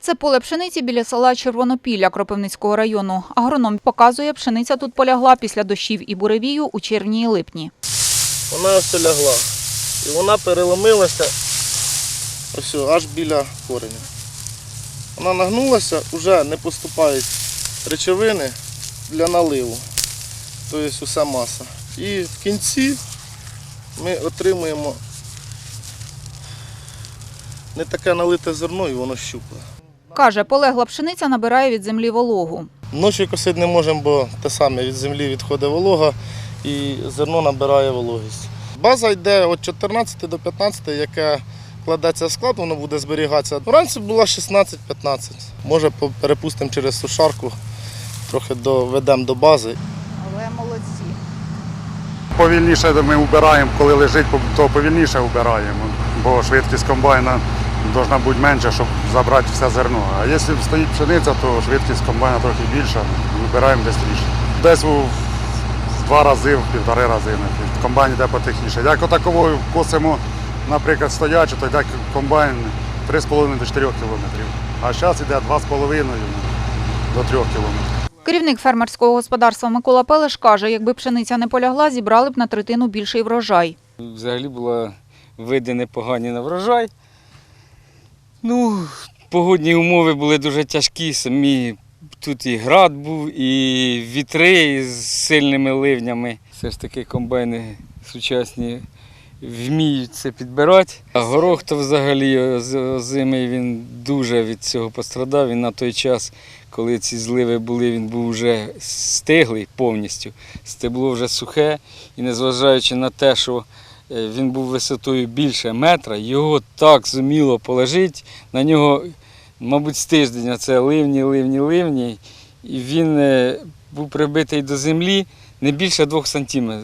Це поле пшениці біля села Червонопілля Кропивницького району. Агроном показує, пшениця тут полягла після дощів і буревію у червні і липні. Вона ось лягла. І вона переломилася ось аж біля кореня. Вона нагнулася, вже не поступають речовини для наливу. Тобто уся маса. І в кінці ми отримуємо не таке налите зерно і воно щупле. Каже, полегла пшениця набирає від землі вологу. Ночі косити не можемо, бо те саме від землі відходить волога і зерно набирає вологість. База йде від 14 до 15, яке кладеться в склад, воно буде зберігатися. Вранці була 16-15. Може перепустимо через сушарку, трохи доведемо до бази. Але молодці. Повільніше ми вбираємо, коли лежить, то повільніше вбираємо, бо швидкість комбайна повинна бути менша, щоб забрати все зерно. А якщо стоїть пшениця, то швидкість комбайна трохи більша, вибираємо. Десь у в два рази, в півтори рази. Комбайн йде потихіше. Як отаковою косимо, наприклад, стоячи, то йде комбайн 3,5 до 4 кілометрів. А зараз йде 2,5 до 3 кілометрів. Керівник фермерського господарства Микола Пелеш каже, якби пшениця не полягла, зібрали б на третину більший врожай. Взагалі були види непогані на врожай. Ну, погодні умови були дуже тяжкі. Самі тут і град був, і вітри з сильними ливнями. Все ж таки комбайни сучасні вміють це підбирати. А горох то взагалі озимий він дуже від цього пострадав. Він на той час, коли ці зливи були, він був вже стиглий повністю. Стебло вже сухе, і незважаючи на те, що він був висотою більше метра, його так зуміло положити. На нього, мабуть, з тиждень це ливні, ливні, ливні. І він е, був прибитий до землі не більше двох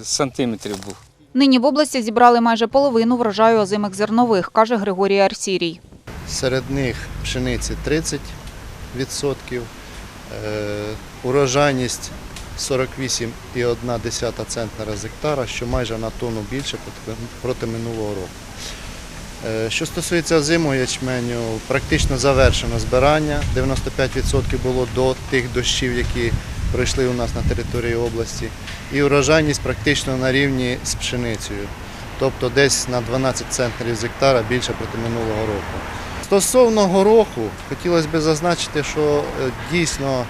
сантиметрів був. Нині в області зібрали майже половину врожаю озимих зернових, каже Григорій Арсірій. Серед них пшениці 30%, е, урожайність 48,1 центнера з гектара, що майже на тонну більше проти- минулого року. Е, Що стосується озимого ячменю, практично завершено збирання. 95% було до тих дощів, які пройшли у нас на території області. І урожайність практично на рівні з пшеницею. Тобто десь на 12 центнерів з гектара більше проти минулого року. Стосовно гороху, хотілося б зазначити, що е, дійсно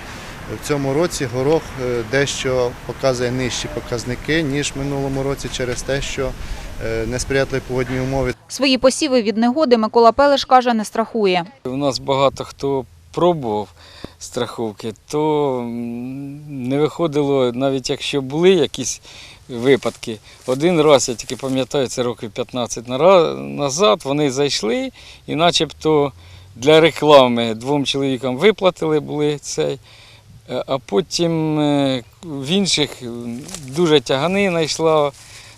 в цьому році горох е, дещо показує нижчі показники, ніж в минулому році, через те, що е, несприятливі погодні умови Свої посіви від негоди Микола Пелеш каже, не страхує. У нас багато хто пробував страховки, то не виходило, навіть якщо були якісь випадки. Один раз, я тільки пам'ятаю, це років 15 назад, вони зайшли і начебто для реклами двом чоловікам виплатили були цей. Е, А потім е, в інших дуже тяганина йшла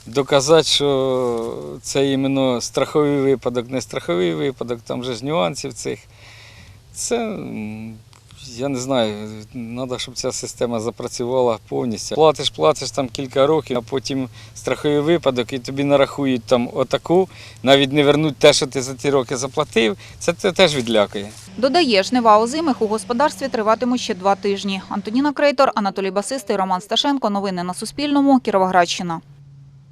доказати, що це іменно страховий випадок, не страховий випадок, там же ж нюансів цих. Це, я не знаю, треба, щоб ця система запрацювала повністю. Платиш, платиш там кілька років, а потім страховий випадок і тобі нарахують там отаку, навіть не вернуть те, що ти за ті роки заплатив, це теж відлякує. Додає, жнива озимих у господарстві триватимуть ще два тижні. Антоніна Крейтор, Анатолій Басистий, Роман Сташенко. Новини на Суспільному. Кіровоградщина.